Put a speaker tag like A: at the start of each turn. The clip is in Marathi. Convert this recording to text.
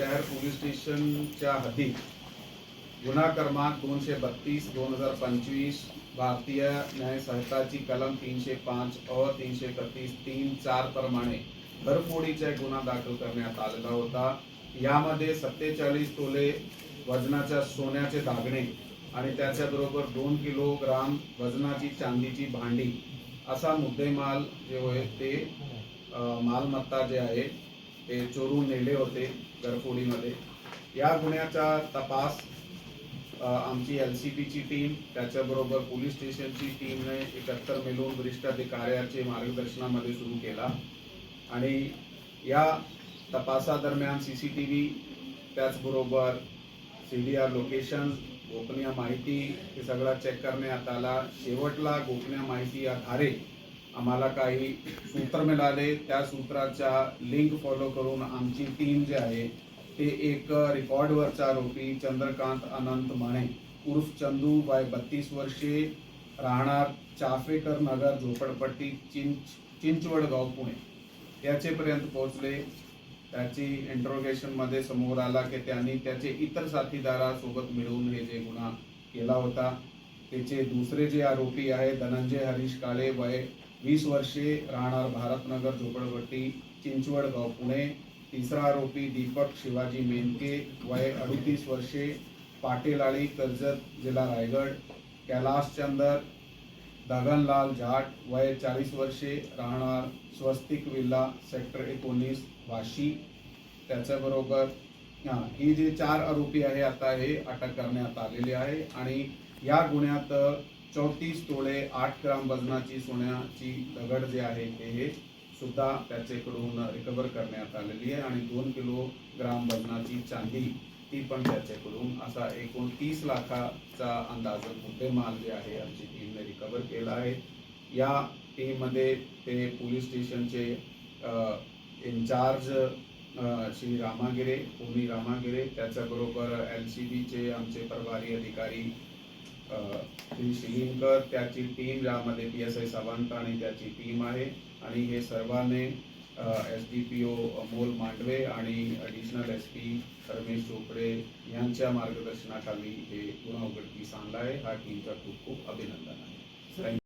A: स्टेशनच्या हद्दीत गुन्हा क्रमांक दोनशे बत्तीस दोन हजार पंचवीस भारतीय न्याय संहिताची कलम तीनशे पाच अ तीनशे एकतीस तीन चार प्रमाणे घरफोडीचा गुन्हा दाखल करण्यात आलेला होता. यामध्ये सत्तेचाळीस तोले वजनाच्या सोन्याचे दागणे आणि त्याच्याबरोबर दोन किलोग्राम वजनाची चांदीची भांडी असा मुद्देमाल जे होय ते मालमत्ता जे आहे ते चोरून नेले होते घरफोडीमध्ये. या गुन्ह्याचा तपास आमची एल सी पीची टीम त्याच्याबरोबर पोलीस स्टेशनची टीमने एकत्र मिळून वरिष्ठ अधिकाऱ्याचे मार्गदर्शनामध्ये सुरू केला. आणि या तपासादरम्यान सी सी टी व्ही त्याचबरोबर सी डी आर लोकेशन गोपनीय माहिती हे सगळं चेक करण्यात आला. शेवटला गोपनीय माहिती आधारे आम्हाला काही सूत्र मिळाले. त्या सूत्राच्या लिंक फॉलो करून आमची टीम जे आहे ते एक रेकॉर्डवरचा आरोपी चंद्रकांत अनंत माने उर्फ चंदू वय बत्तीस वर्षे राहणार चाफेकर नगर झोपडपट्टी चिंच चिंचवडगाव पुणे. याचेपर्यंत पोहोचले. त्याची इंट्रोगेशनमध्ये समोर आला की त्यांनी त्याचे इतर साथीदारासोबत मिळून हे जे गुन्हा केला होता त्याचे दुसरे जे आरोपी आहे धनंजय हरीश काळे वय वीस वर्षे राहणार भारतनगर झोपडपट्टी चिंचवडगाव पुणे. तिसरा आरोपी दीपक शिवाजी मेनके वय अडतीस वर्षे पाटेलाळी कर्जत जिल्हा रायगड. कैलास चंदर दगनलाल जाट वय चाळीस वर्षे राहणार स्वस्तिक विल्ला सेक्टर एकोणीस वाशी. त्याच्याबरोबर हां ही जे चार आरोपी आहे आता हे अटक करण्यात आलेले आहे. आणि या गुन्ह्यात चौतीस तोळे आठ ग्राम वजनाची सोन्याची दगड जे आहे ते हे सुद्धा त्याच्याकडून रिकवर करण्यात आलेली आहे आणि दोन किलो ग्राम वजनाची चांदी ती पण त्याच्याकडून असा एकूण तीस लाखाचा अंदाज मुद्देमाल जे आहे आमची टीमने रिकवर केला आहे. या टीममध्ये ते पोलीस स्टेशनचे इन्चार्ज श्री रामागिरे पुनी रामागिरे त्याच्याबरोबर एल सी बीचे आमचे प्रभारी अधिकारी श्री त्याची टीम ज्यामध्ये पी एस आय सावंत आणि त्याची टीम आहे. आणि हे सर्वांनी S D P O Amol Mandve आणि additional S P Ramesh Chopde यांच्या मार्गदर्शनाखाली हे गुन्हा उघडकीस आणला आहे हा टीमचा खूप खूप अभिनंदन आहे. थँक्यू